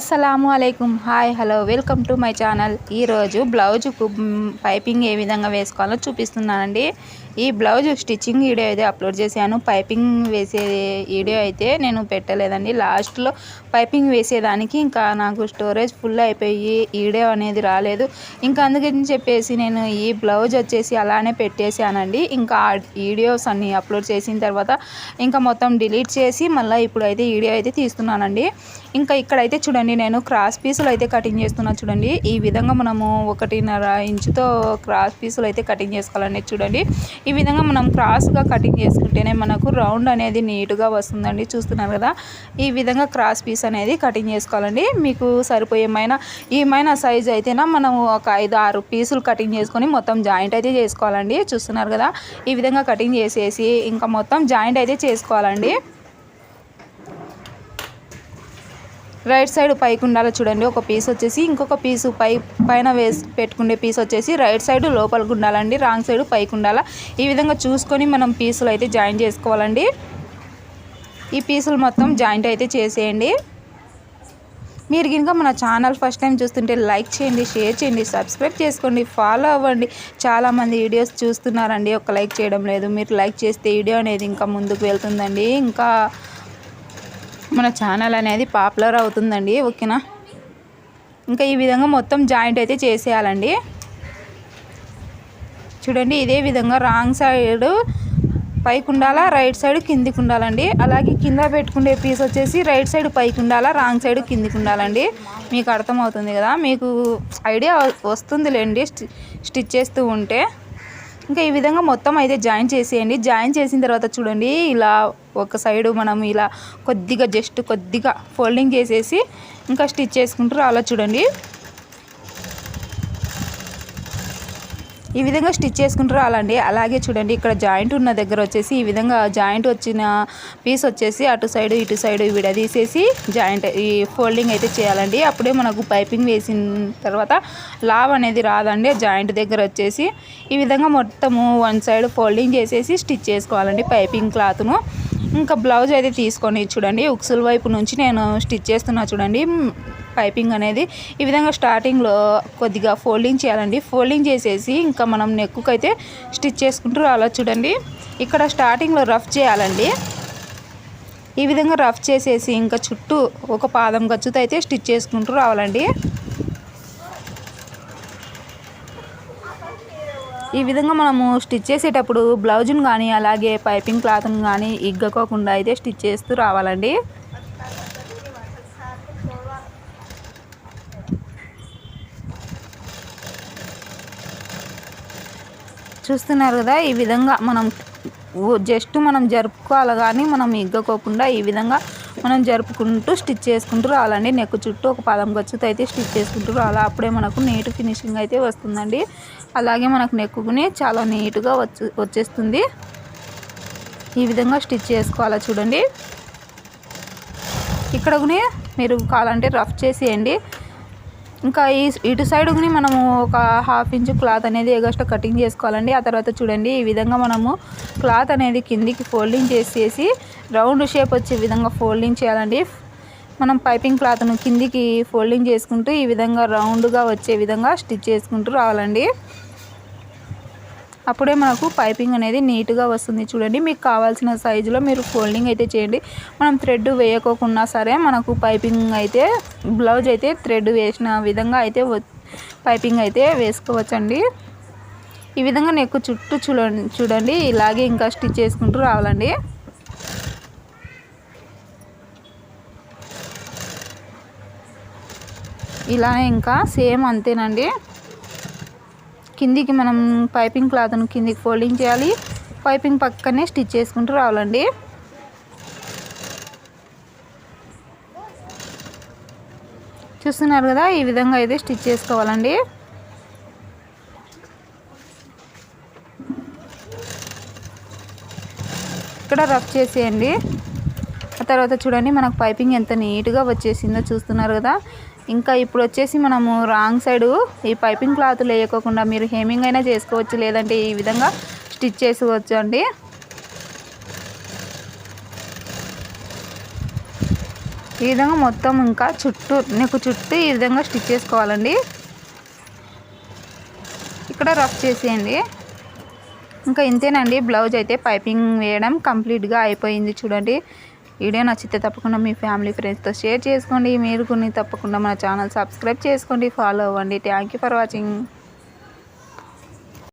అస్సలాము అలైకుం hi hello. Welcome to my channel. ఈరోజు blouse piping ఏ విధంగా వేసుకోవాలో చూపిస్తున్నానండి. ఈ బ్లౌజ్ స్టిచ్చింగ్ వీడియో అయితే అప్లోడ్ చేశాను. పైపింగ్ వేసే వీడియో అయితే నేను పెట్టలేదండి. లాస్ట్లో పైపింగ్ వేసేదానికి ఇంకా నాకు స్టోరేజ్ ఫుల్ అయిపోయి వీడియో అనేది రాలేదు. ఇంకా అందుకని చెప్పేసి నేను ఈ బ్లౌజ్ వచ్చేసి అలానే పెట్టేశానండి. ఇంకా వీడియోస్ అన్ని అప్లోడ్ చేసిన తర్వాత ఇంకా మొత్తం డిలీట్ చేసి మళ్ళీ ఇప్పుడు అయితే వీడియో అయితే తీస్తున్నానండి. ఇంకా ఇక్కడైతే చూడండి నేను క్రాస్ పీసులు అయితే కటింగ్ చేస్తున్నా చూడండి. ఈ విధంగా మనము ఒకటిన్నర ఇంచుతో క్రాస్ పీసులు అయితే కటింగ్ చేసుకోవాలండి చూడండి. ఈ విధంగా మనం క్రాస్గా కటింగ్ చేసుకుంటేనే మనకు రౌండ్ అనేది నీట్గా వస్తుందండి. చూస్తున్నారు కదా? ఈ విధంగా క్రాస్ పీస్ అనేది కటింగ్ చేసుకోవాలండి. మీకు సరిపోయేమైనా ఏమైనా సైజ్ అయితేనా మనం ఒక ఐదు ఆరు పీసులు కటింగ్ చేసుకొని మొత్తం జాయింట్ అయితే చేసుకోవాలండి. చూస్తున్నారు కదా? ఈ విధంగా కటింగ్ చేసేసి ఇంకా మొత్తం జాయింట్ అయితే చేసుకోవాలండి. రైట్ సైడ్ పైకి ఉండాలి చూడండి. ఒక పీస్ వచ్చేసి ఇంకొక పీసు పై పైన వేసి పెట్టుకునే పీస్ వచ్చేసి రైట్ సైడ్ లోపలికి ఉండాలండి. రాంగ్ సైడ్ పైకి ఉండాలా. ఈ విధంగా చూసుకొని మనం పీసులు అయితే జాయిన్ చేసుకోవాలండి. ఈ పీసులు మొత్తం జాయింట్ అయితే చేసేయండి. మీరు కనుక మన ఛానల్ ఫస్ట్ టైం చూస్తుంటే లైక్ చేయండి షేర్ చేయండి సబ్స్క్రైబ్ చేసుకోండి ఫాలో అవ్వండి. చాలామంది వీడియోస్ చూస్తున్నారండి. ఒక లైక్ చేయడం లేదు. మీరు లైక్ చేస్తే వీడియో అనేది ఇంకా ముందుకు వెళ్తుందండి. ఇంకా మన ఛానల్ అనేది పాపులర్ అవుతుందండి ఓకేనా? ఇంకా ఈ విధంగా మొత్తం జాయింట్ అయితే చేసేయాలండి. చూడండి ఇదే విధంగా రాంగ్ సైడ్ పైకి ఉండాలా రైట్ సైడ్ కిందికి ఉండాలండి అలాగే కింద పెట్టుకునే పీస్ వచ్చేసి రైట్ సైడ్ పైకి ఉండాలా రాంగ్ సైడ్ కిందికి ఉండాలండి మీకు అర్థమవుతుంది కదా? మీకు ఐడియా వస్తుందిలేండి స్టిచ్ చేస్తూ ఉంటే. ఇంకా ఈ విధంగా మొత్తం అయితే జాయిన్ చేసేయండి. జాయిన్ చేసిన తర్వాత చూడండి ఇలా ఒక సైడు మనం ఇలా కొద్దిగా జస్ట్ కొద్దిగా ఫోల్డింగ్ చేసేసి ఇంకా స్టిచ్ చేసుకుంటూ అలా చూడండి. ఈ విధంగా స్టిచ్ చేసుకుంటూ రాలండి. అలాగే చూడండి ఇక్కడ జాయింట్ ఉన్న దగ్గర వచ్చేసి ఈ విధంగా జాయింట్ వచ్చిన పీస్ వచ్చేసి అటు సైడ్ ఇటు సైడ్ విడదీసేసి జాయింట్ ఈ ఫోల్డింగ్ అయితే చేయాలండి. అప్పుడే మనకు పైపింగ్ వేసిన తర్వాత లావ్ అనేది రాదండి. జాయింట్ దగ్గర వచ్చేసి ఈ విధంగా మొత్తము వన్ సైడ్ ఫోల్డింగ్ చేసేసి స్టిచ్ చేసుకోవాలండి పైపింగ్ క్లాత్ను. ఇంకా బ్లౌజ్ అయితే తీసుకొని చూడండి ఉక్సుల వైపు నుంచి నేను స్టిచ్ చేస్తున్నా చూడండి పైపింగ్ అనేది. ఈ విధంగా స్టార్టింగ్లో కొద్దిగా ఫోల్డింగ్ చేయాలండి. ఫోల్డింగ్ చేసేసి ఇంకా మనం నెక్కుకైతే అయితే స్టిచ్ చేసుకుంటూ అలా చూడండి. ఇక్కడ స్టార్టింగ్లో రఫ్ చేయాలండి. ఈ విధంగా రఫ్ చేసేసి ఇంకా చుట్టూ ఒక పాదం గచ్చుతో అయితే స్టిచ్ చేసుకుంటూ రావాలండి. ఈ విధంగా మనము స్టిచ్ చేసేటప్పుడు బ్లౌజ్ను కానీ అలాగే పైపింగ్ క్లాత్ని కానీ ఇగ్గకోకుండా అయితే స్టిచ్ చేస్తూ రావాలండి. చూస్తున్నారు కదా ఈ విధంగా మనం జస్ట్ మనం జరుపుకోవాలి కానీ మనం ఇగ్గకోకుండా ఈ విధంగా మనం జరుపుకుంటూ స్టిచ్ చేసుకుంటూ రావాలండి. నెక్ చుట్టూ ఒక పదం గచ్చుతో అయితే స్టిచ్ చేసుకుంటూ రావాలి. అప్పుడే మనకు నీట్ ఫినిషింగ్ అయితే వస్తుందండి. అలాగే మనకు నెక్కుని చాలా నీట్గా వచ్చే వచ్చేస్తుంది. ఈ విధంగా స్టిచ్ చేసుకోవాలా చూడండి. ఇక్కడ కూడా మీరు కావాలంటే రఫ్ చేసేయండి. ఇంకా ఈ ఇటు సైడ్ని మనము ఒక హాఫ్ ఇంచు క్లాత్ అనేది ఎగస్ట్రా కటింగ్ చేసుకోవాలండి. ఆ తర్వాత చూడండి ఈ విధంగా మనము క్లాత్ అనేది కిందికి ఫోల్డింగ్ చేసేసి రౌండ్ షేప్ వచ్చే విధంగా ఫోల్డింగ్ చేయాలండి. మనం పైపింగ్ క్లాత్ను కిందికి ఫోల్డింగ్ చేసుకుంటూ ఈ విధంగా రౌండ్గా వచ్చే విధంగా స్టిచ్ చేసుకుంటూ రావాలండి. అప్పుడే మనకు పైపింగ్ అనేది నీట్గా వస్తుంది. చూడండి మీకు కావాల్సిన సైజులో మీరు ఫోల్డింగ్ అయితే చేయండి. మనం థ్రెడ్ వేయకోకుండా సరే మనకు పైపింగ్ అయితే బ్లౌజ్ అయితే థ్రెడ్ వేసిన విధంగా అయితే పైపింగ్ అయితే వేసుకోవచ్చండి. ఈ విధంగా నెక్కు చుట్టూ చూడండి చూడండి ఇలాగే ఇంకా స్టిచ్ చేసుకుంటూ రావాలండి. ఇలానే ఇంకా సేమ్ అంతేనండి. కిందికి మనం పైపింగ్ క్లాత్ను కిందికి ఫోల్డింగ్ చేయాలి. పైపింగ్ పక్కనే స్టిచ్ చేసుకుంటూ రావాలండి. చూస్తున్నారు కదా ఈ విధంగా అయితే స్టిచ్ చేసుకోవాలండి. ఇక్కడ రఫ్ చేసేయండి. ఆ తర్వాత చూడండి మనకు పైపింగ్ ఎంత నీట్గా వచ్చేసిందో చూస్తున్నారు కదా. ఇంకా ఇప్పుడు వచ్చేసి మనము రాంగ్ సైడు ఈ పైపింగ్ క్లాత్ లేకోకుండా మీరు హేమింగ్ అయినా చేసుకోవచ్చు లేదంటే ఈ విధంగా స్టిచ్ చేసుకోవచ్చు అండి. ఈ విధంగా మొత్తం ఇంకా చుట్టూ నెక్ చుట్టూ ఈ విధంగా స్టిచ్ చేసుకోవాలండి. ఇక్కడ రఫ్ చేసేయండి. ఇంకా ఇంతేనండి బ్లౌజ్ అయితే పైపింగ్ వేయడం కంప్లీట్గా అయిపోయింది చూడండి. వీడియో నచ్చితే తప్పకుండా మీ ఫ్యామిలీ ఫ్రెండ్స్తో షేర్ చేసుకోండి. మీరు కొన్ని తప్పకుండా మన ఛానల్ సబ్స్క్రైబ్ చేసుకోండి ఫాలో అవ్వండి. Thank you for watching.